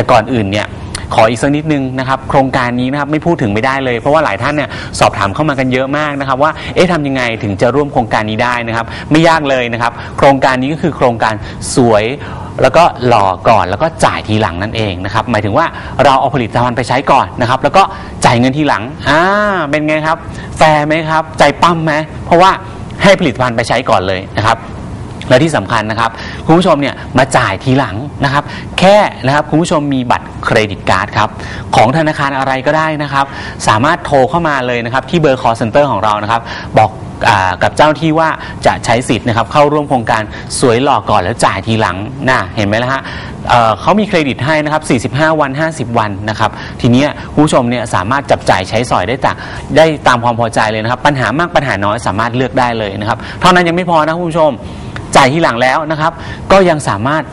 แต่ก่อนอื่นเนี่ยขออีกสักนิดนึงนะครับโครงการนี้นะครับไม่พูดถึงไม่ได้เลย เพราะว่าหลายท่านเนี่ยสอบถามเข้ามากันเยอะมากนะครับ ว่าเอ๊ะทำยังไงถึงจะร่วมโครงการนี้ได้นะครับ ไม่ยากเลยนะครับ โครงการนี้ก็คือโครงการสวยแล้วก็หล่อก่อนแล้วก็จ่ายทีหลังนั่นเองนะครับหมายถึงว่าเราเอาผลิตภัณฑ์ไปใช้ก่อนนะครับ แล้วก็จ่ายเงินทีหลังอ่าเป็นไงครับ แฟร์ไหมครับ ใจปั้มไหมเพราะว่าให้ผลิตภัณฑ์ไปใช้ก่อนเลยนะครับและที่สำคัญนะครับ คุณผู้ชมเนี่ยมาจ่ายทีหลังนะครับ แค่นะครับคุณผู้ชมมีบัตรเครดิตการ์ดครับของธนาคารอะไรก็ได้นะครับ สามารถโทรเข้ามาเลยนะครับที่เบอร์ call center ของเรานะครับ บอกกับเจ้าที่ว่าจะใช้สิทธิ์นะครับเข้าร่วมโครงการสวยหล่อก่อนแล้วจ่ายทีหลังน่ะเห็นไหมล่ะฮะเเขามีเครดิตให้นะครับ 45 วัน 50 วันนะครับทีนี้ผู้ชมเนี่ยสามารถจับจ่ายใช้สอยได้จากได้ตามความพอใจเลยนะครับ ปัญหามากปัญหาน้อยสามารถเลือกได้เลยนะครับ เท่านั้นยังไม่พอนะผู้ชม จ่ายทีหลังแล้วนะครับ ก็ยังสามารถ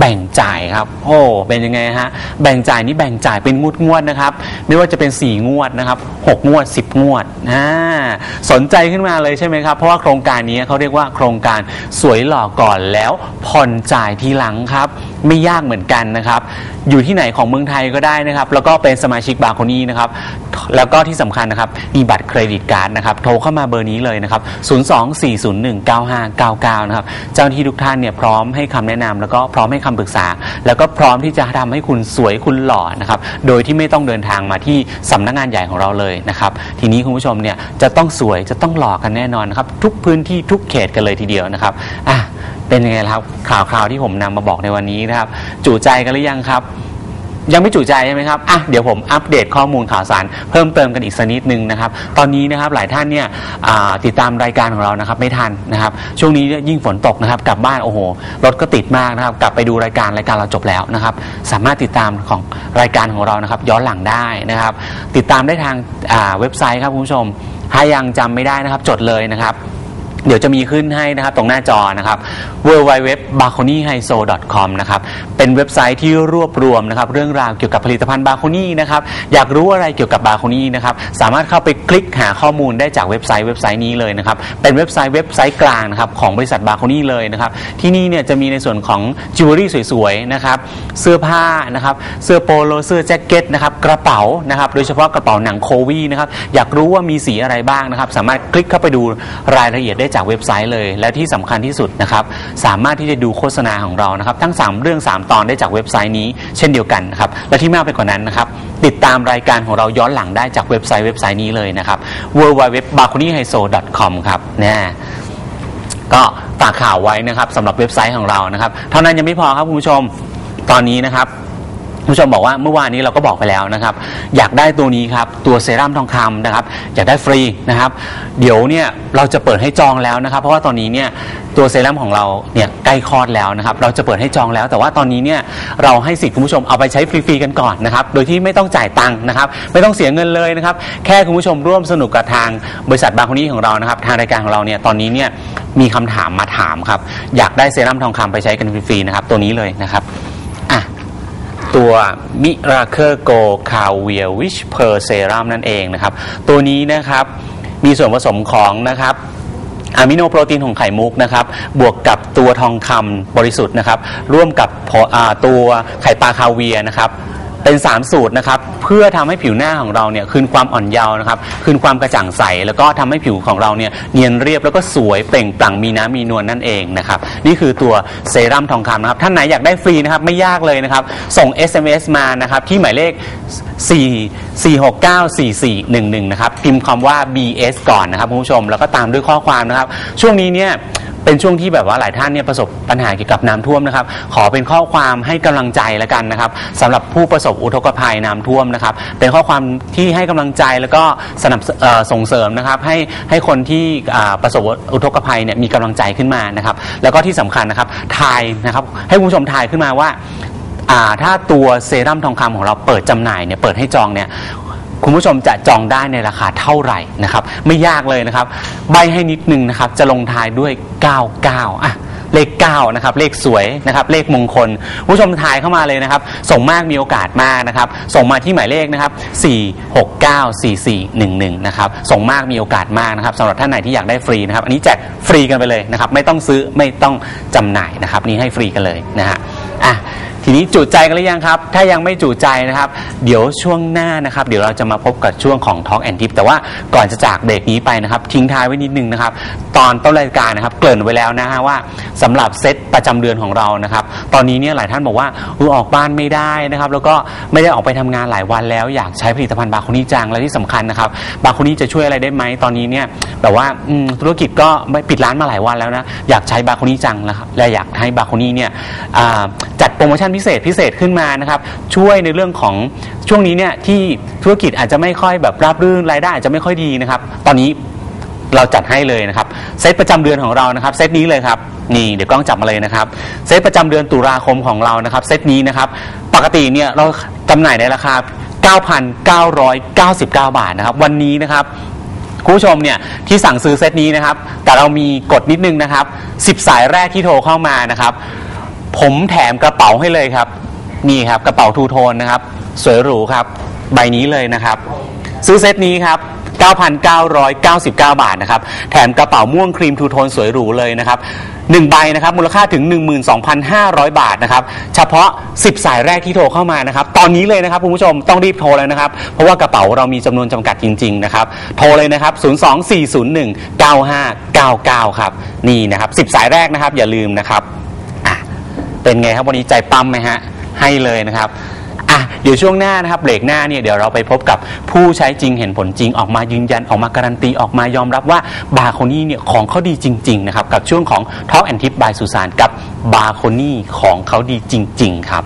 แบ่งจ่ายครับ โอ้เป็นยังไงฮะแบ่งจ่ายนี่แบ่งจ่ายเป็นงวดงวดนะครับ ไม่ว่าจะเป็น 4 งวดนะครับ6งวด 10 งวดนะสนใจขึ้นมาเลยใช่ไหมครับ เพราะว่าโครงการนี้เขาเรียกว่าโครงการสวยหล่อก่อนแล้วผ่อนจ่ายทีหลังครับ ไม่ยากเหมือนกันนะครับ อยู่ที่ไหนของเมืองไทยก็ได้นะครับ แล้วก็เป็นสมาชิกบาร์โคนี่นะครับ แล้วก็ที่สำคัญนะครับ มีบัตรเครดิตการ์ดนะครับ โทรเข้ามาเบอร์นี้เลยนะครับ 024019599 นะครับ เจ้าหน้าที่ทุกท่านเนี่ยพร้อมให้คำแนะนำแล้วก็พร้อมให้คำปรึกษา แล้วก็พร้อมที่จะทำให้คุณสวยคุณหล่อนะครับ โดยที่ไม่ต้องเดินทางมาที่สำนักงานใหญ่ของเราเลยนะครับ ทีนี้คุณผู้ชมเนี่ยจะต้องสวยจะต้องหล่อกันแน่นอนนะครับ ทุกพื้นที่ทุกเขตกันเลยทีเดียวนะครับอะ เป็นยังไงครับข่าวคราวที่ผมนำมาบอกในวันนี้นะครับจูใจกันหรือยังครับ ยังไม่จุใจใช่ไหมครับอะเดี๋ยวผมอัปเดตข้อมูลข่าวสารเพิ่มเติมกันอีกสักนิดนึงนะครับ ตอนนี้นะครับหลายท่านเนี่ยอ่าติดตามรายการของเรานะครับไม่ทันนะครับ ช่วงนี้ยยิ่งฝนตกนะครับกลับบ้านโอ้โหรถก็ติดมากนะครับกลับไปดูรายการรายการเราจบแล้วนะครับ สามารถติดตามของรายการของเรานะครับ ย้อนหลังได้นะครับ ติดตามได้ทางอ่าเว็บไซต์ครับคุณผู้ชมถ้ายังจำไม่ได้นะครับ จดเลยนะครับ เดี๋ยวจะมีขึ้นให้นะครับตรงหน้าจอนะครับ w w w b a c o n y h i s o c o m นะครับเป็นเว็บไซต์ที่รวบรวมนะครับเรื่องราวเกี่ยวกับผลิตภัณฑ์บาโคนี่นะครับอยากรู้อะไรเกี่ยวกับบาโคนี่นะครับสามารถเข้าไปคลิกหาข้อมูลได้จากเว็บไซต์เว็บไซต์นี้เลยนะครับเป็นเว็บไซต์เว็บไซต์กลางนะครับของบริษัทบาโคนี่เลยนะครับที่นี่เนี่ยจะมีในส่วนของจิวเวลรี่สวยๆนะครับเสื้อผ้านะครับเสื้อโปโลเสื้อแจ็คเก็ตนะครับกระเป๋านะครับโดยเฉพาะกระเป๋าหนังโควีนะครับอยากรู้ว่ามีสีอะไรบ้างนะครับสามารถคลิกเข้าไปดูรายละเอียดได้จากเว็บไซต์เลย และที่สำคัญที่สุดนะครับสามารถที่จะดูโฆษณาของเรานะครับ ทั้ง 3 เรื่อง 3 ตอนได้จากเว็บไซต์นี้เช่นเดียวกันนะครับและที่มากไปกว่านั้นนะครับติดตามรายการของเราย้อนหลังได้จากเว็บไซต์เว็บไซต์นี้เลยนะครับ w w w b a c o n y h i s o c o m ครับเนะก็ฝากข่าวไว้นะครับสำหรับเว็บไซต์ของเรานะครับ เท่านั้นยังไม่พอครับคุณผู้ชมตอนนี้นะครับ ผู้ชมบอกว่าเมื่อวานนี้เราก็บอกไปแล้วนะครับ อยากได้ตัวนี้ครับ ตัวเซรั่มทองคำนะครับ อยากได้ฟรีนะครับ เดี๋ยวเนี่ยเราจะเปิดให้จองแล้วนะครับ เพราะว่าตอนนี้เนี่ยตัวเซรั่มของเราเนี่ยใกล้คลอดแล้วนะครับ เราจะเปิดให้จองแล้ว แต่ว่าตอนนี้เนี่ยเราให้สิทธิ์คุณผู้ชมเอาไปใช้ฟรีๆกันก่อนนะครับ โดยที่ไม่ต้องจ่ายตังค์นะครับ ไม่ต้องเสียเงินเลยนะครับ แค่คุณผู้ชมร่วมสนุกกับทางบริษัทบางคนนี้ของเรานะครับ ทางรายการของเราเนี่ยตอนนี้เนี่ยมีคำถามมาถามครับ อยากได้เซรั่มทองคำไปใช้กันฟรีๆนะครับ ตัวนี้เลยนะครับ อะตัว Miracle Go c a v i a Wish Per Serum นั่นเองนะครับ ตัวนี้นะครับมีส่วนผสมของนะครับอะมิโนโปรตีนของไข่มุกนะครับบวกกับตัวทองคำบริสุทธิ์นะครับร่วมกับตัวไข่ปลาคาเวียนะครับ เป็น 3 สูตรนะครับเพื่อทำให้ผิวหน้าของเราเนี่ยคืนความอ่อนเยาว์นะครับคืนความกระจ่างใส แล้วก็ทำให้ผิวของเราเนี่ยเนียนเรียบแล้วก็สวยเปล่งปลั่งมีน้ำมีนวลนั่นเองนะครับนี่คือตัวเซรั่มทองคำนะครับท่านไหนอยากได้ฟรีนะครับไม่ยากเลยนะครับส่ง SMS มานะครับที่หมายเลข 4 4 6 9 4 4 1 1 นะครับพิมพ์คำว่า BS ก่อนนะครับคุณผู้ชมแล้วก็ตามด้วยข้อความนะครับช่วงนี้เนี่ย เป็นช่วงที่แบบว่าหลายท่านเนี่ยประสบปัญหาเกี่ยวกับน้ำท่วมนะครับ ขอเป็นข้อความให้กำลังใจแล้วกันนะครับสำหรับผู้ประสบอุทกภัยน้ำท่วมนะครับ เป็นข้อความที่ให้กำลังใจแล้วก็สนับสเอ่อส่งเสริมนะครับ ให้ให้คนที่อ่าประสบอุทกภัยเนี่ยมีกำลังใจขึ้นมานะครับ แล้วก็ที่สำคัญนะครับทายนะครับ ให้คุณผู้ชมทายขึ้นมาว่า อ่าถ้าตัวเซรั่มทองคำของเราเปิดจำหน่ายเนี่ยเปิดให้จองเนี่ย คุณผู้ชมจะจองได้ในราคาเท่าไหร่นะครับ ไม่ยากเลยนะครับ ใบให้นิดนึงนะครับ จะลงท้ายด้วย 99อะเลข9นะครับเลขสวยนะครับเลขมงคล ผู้ชมทายเข้ามาเลยนะครับ ส่งมากมีโอกาสมากนะครับ ส่งมาที่หมายเลขนะครับ 4 6 9 4 4 1 1 นะครับ ส่งมากมีโอกาสมากนะครับสำหรับท่านไหนที่อยากได้ฟรีนะครับ อันนี้แจกฟรีกันไปเลยนะครับ ไม่ต้องซื้อไม่ต้องจำหน่ายนะครับ นี่ให้ฟรีกันเลยนะฮะอะ ทีนี้จุใจกันหรือยังครับ ถ้ายังไม่จุใจนะครับ เดี๋ยวช่วงหน้านะครับ เดี๋ยวเราจะมาพบกับช่วงของ Talk and Tip แต่ว่าก่อนจะจากเบรกนี้ไปนะครับ ทิ้งท้ายไว้นิดนึงนะครับ ตอนต้นรายการนะครับ เกริ่นไว้แล้วนะฮะว่าสำหรับเซตประจำเดือนของเรานะครับ ตอนนี้เนี่ยหลายท่านบอกว่าอุ๊ยออกบ้านไม่ได้นะครับ แล้วก็ไม่ได้ออกไปทำงานหลายวันแล้วอยากใช้ผลิตภัณฑ์บาโคนี่จังและที่สำคัญนะครับบาโคนี่จะช่วยอะไรได้ไหมตอนนี้เนี่ยแบบว่าธุรกิจก็ไม่ปิดร้านมาหลายวันแล้วนะอยากใช้บาโคนี่จังนะครับและอยากให้บาโคนี่เนี่ยจัดโปรโมชั่นพิเศษพิเศษขึ้นมานะครับช่วยในเรื่องของช่วงนี้เนี่ยที่ธุรกิจอาจจะไม่ค่อยแบบราบรื่นรายได้อาจจะไม่ค่อยดีนะครับ ตอนนี้เราจัดให้เลยนะครับเซตประจำเดือนของเรานะครับเซตนี้เลยครับนี่เดี๋ยวกล้องจับมาเลยนะครับเซตประจำเดือนตุลาคมของเรานะครับเซตนี้นะครับปกติเนี่ยเราจำหน่ายในราคา 9,999 บาทนะครับวันนี้นะครับคุณผู้ชมเนี่ยที่สั่งซื้อเซตนี้นะครับ แต่เรามีกฎนิดนึงนะครับ 10 สายแรกที่โทรเข้ามานะครับ ผมแถมกระเป๋าให้เลยครับ นี่ครับกระเป๋าทูโทนนะครับ สวยหรูครับ ใบนี้เลยนะครับ ซื้อเซตนี้ครับ 9,999 บาทนะครับ แถมกระเป๋าม่วงครีมทูโทนสวยหรูเลยนะครับหนึ่งใบนะครับมูลค่าถึง 12,500 บาทนะครับเฉพาะ 10 สายแรกที่โทรเข้ามานะครับตอนนี้เลยนะครับคุณผู้ชมต้องรีบโทรเลยนะครับ เพราะว่ากระเป๋าเรามีจำนวนจำกัดจริงๆนะครับโทรเลยนะครับ 024019599 ครับนี่นะครับ 10 สายแรกนะครับอย่าลืมนะครับ เป็นไงครับวันนี้ใจปั๊มไหมฮะให้เลยนะครับอะเดี๋ยวช่วงหน้านะครับเบรกหน้าเนี่ยเดี๋ยวเราไปพบกับผู้ใช้จริงเห็นผลจริงออกมายืนยันออกมาการันตีออกมายอมรับว่าบาโคนี่เนี่ยของเขาดีจริงๆนะครับกับช่วงของ Talk and Tip by สุสานกับบาโคนี่ของเขาดีจริง ๆ ครับ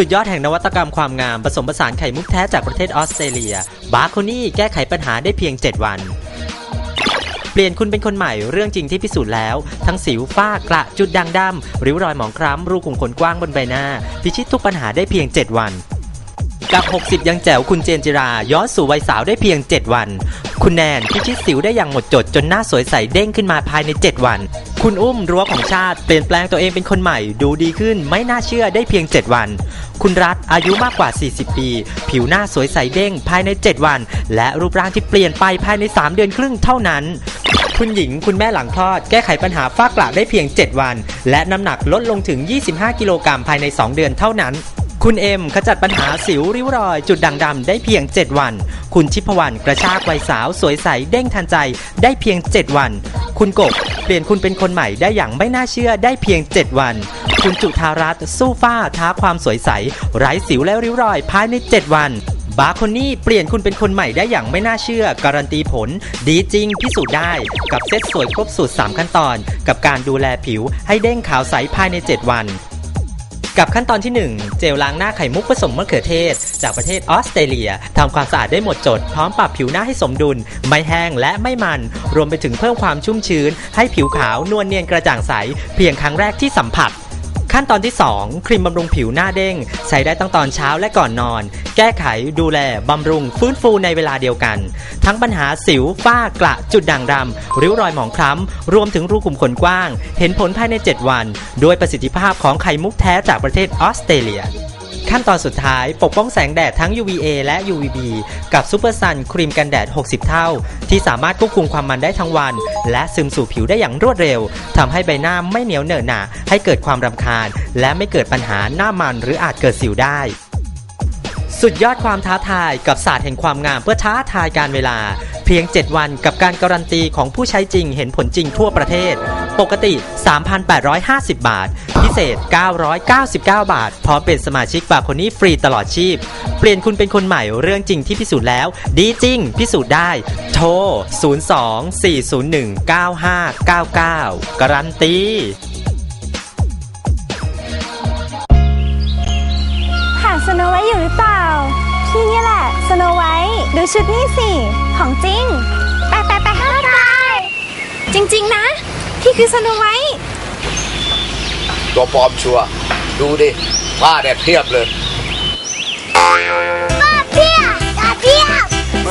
สุดยอดแห่งนวัตกรรมความงามผสมผสานไข่มุกแท้จากประเทศออสเตรเลีย บาร์โคนี่แก้ไขปัญหาได้เพียง 7 วัน เปลี่ยนคุณเป็นคนใหม่เรื่องจริงที่พิสูจน์แล้ว ทั้งสิวฝ้ากระจุดด่างดำริ้วรอยหมองคล้ำรูขุมขนกว้างบนใบหน้า พิชิตทุกปัญหาได้เพียง 7 วัน กับ 60 ยังแจ๋วคุณเจนจิรา ย้อนสู่วัยสาวได้เพียง 7 วัน คุณแนนพิชิตสิวได้อย่างหมดจดจนหน้าสวยใสเด้งขึ้นมาภายใน 7 วัน คุณอุ้มรั้วของชาติ เปลี่ยนแปลงตัวเองเป็นคนใหม่ ดูดีขึ้นไม่น่าเชื่อได้เพียง 7 วัน คุณรัฐอายุมากกว่า 40 ปี ผิวหน้าสวยใสเด้งภายใน 7 วัน และรูปร่างที่เปลี่ยนไปภายใน 3 เดือนครึ่งเท่านั้นคุณหญิงคุณแม่หลังคลอด แก้ไขปัญหาฝ้ากระได้เพียง 7 วัน และน้ำหนักลดลงถึง 25 กิโลกรัมภายใน 2 เดือนเท่านั้น คุณเอ็มขจัดปัญหาสิวริ้วรอย จุดด่างดำได้เพียง 7 วัน คุณชิพวรรณกระชากวัยสาวสวยใสเด้งทันใจได้เพียง 7 วัน คุณกบเปลี่ยนคุณเป็นคนใหม่ได้อย่างไม่น่าเชื่อได้เพียง 7 วัน คุณจุธารัตน์สู้ฟ้าท้าความสวยใส ไร้สิวและริ้วรอย ภายใน 7 วันบาโคนี่เปลี่ยนคุณเป็นคนใหม่ได้อย่างไม่น่าเชื่อ การันตีผล ดีจริงพิสูจน์ได้ กับเซ็ตสวยครบสูตร 3 ขั้นตอน กับการดูแลผิวให้เด้งขาวใสภายใน 7 วัน กับขั้นตอนที่ 1 เจลล้างหน้าไข่มุกผสมมะเขือเทศ จากประเทศออสเตรเลียทำความสะอาดได้หมดจด พร้อมปรับผิวหน้าให้สมดุล ไม่แห้งและไม่มัน รวมไปถึงเพิ่มความชุ่มชื้น ให้ผิวขาวนวลเนียนกระจ่างใส เพียงครั้งแรกที่สัมผัส ขั้นตอนที่ 2 ครีมบำรุงผิวหน้าเด้ง ใช้ได้ตั้งตอนเช้าและก่อนนอน แก้ไขดูแลบำรุงฟื้นฟูในเวลาเดียวกัน ทั้งปัญหาสิวฝ้ากระจุดด่างดำริ้วรอยหมองคล้ำ รวมถึงรูขุมขนกว้าง เห็นผลภายใน 7 วัน ด้วยประสิทธิภาพของไข่มุกแท้จากประเทศออสเตรเลีย ขั้นตอนสุดท้ายปกป้องแสงแดดทั้ง UVA และ UVB กับซูเปอร์ซันครีมกันแดด 60 เท่า ที่สามารถควบคุมความมันได้ทั้งวัน และซึมสู่ผิวได้อย่างรวดเร็วทำให้ใบหน้าไม่เหนียวเหนอะหนะให้เกิดความรำคาญ และไม่เกิดปัญหาหน้ามันหรืออาจเกิดสิวได้สุดยอดความท้าทายกับศาสตร์แห่งความงามเพื่อท้าทายการเวลา เพียง 7 วันกับการการันตีของผู้ใช้จริงเห็นผลจริงทั่วประเทศ ปกติ 3,850 บาท พิเศษ 999 บาท พร้อมเป็นสมาชิกบาโคนี่ฟรีตลอดชีพ เปลี่ยนคุณเป็นคนใหม่เรื่องจริงที่พิสูจน์แล้ว ดีจริง พิสูจน์ได้ โทร 02-401-9599 การันตีหาสโนไวท์อยู่หรือเปล่าพี่เนี่ยแหละสโนไวท์ดูชุดนี่สิ ของจริง ไปไปไปห้าตายจริง ๆ นะ พี่คือสโนไวท์ตัวปลอมชัวร์ดูดิผ้าเนี่ยเพียบเลยเพียกาเพียบ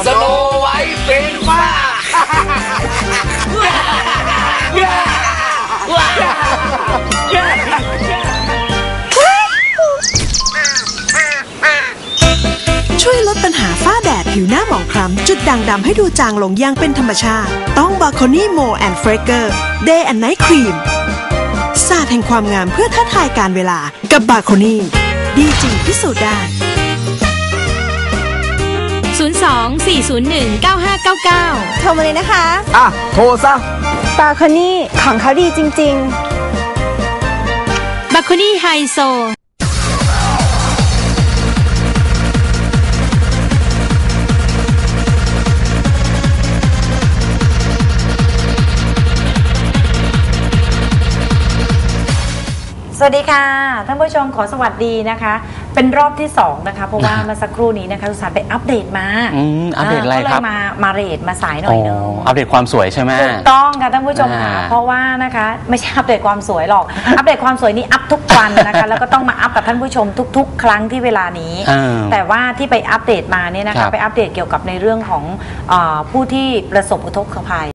สโนไวท์เป็นฟ้า ช่วยลดปัญหาฝ้าแดดผิวหน้าหมองคล้ำจุดด่างดำให้ดูจางลงอย่างเป็นธรรมชาติ ต้องบาโคนี่โมแอนด์เฟรเกอร์เดย์แอนด์ไนท์ครีมศาสตร์แห่งความงามเพื่อท้าทายการเวลากับบาโคนี่ดีจริงพิสูจน์ได้ 02 401 9599 โทรมาเลยนะคะ อะ โทรซะ บาคอนี่ของเขาดีจริง ๆบาค o นี่ไฮโซ สวัสดีค่ะ ท่านผู้ชมขอสวัสดีนะคะ เป็นรอบที่สองนะคะเพราะว่าเมื่อสักครู่นี้นะคะสุสานไปอัปเดตมาอืมอัปเดตอะไรก็ลครัยบมามาเรทมาสายหน่อ๋ออยนึงอัปเดตความสวยใช่ไหมถูกต้องค่ะท่านผู้ชมค่ะอ่า เพราะว่านะคะไม่ใช่อัปเดตความสวยหรอก อัปเดตความสวยนี่อัพทุกวันนะคะแล้วก็ต้องมาอัพกับท่านผู้ชมทุก ๆ ครั้งที่เวลานี้ อ่า แต่ว่าที่ไปอัปเดตมาเนี่ยนะครัคะบ ไปอัปเดตเกี่ยวกับในเรื่องของเออผู้ที่ประสบอุทกภัย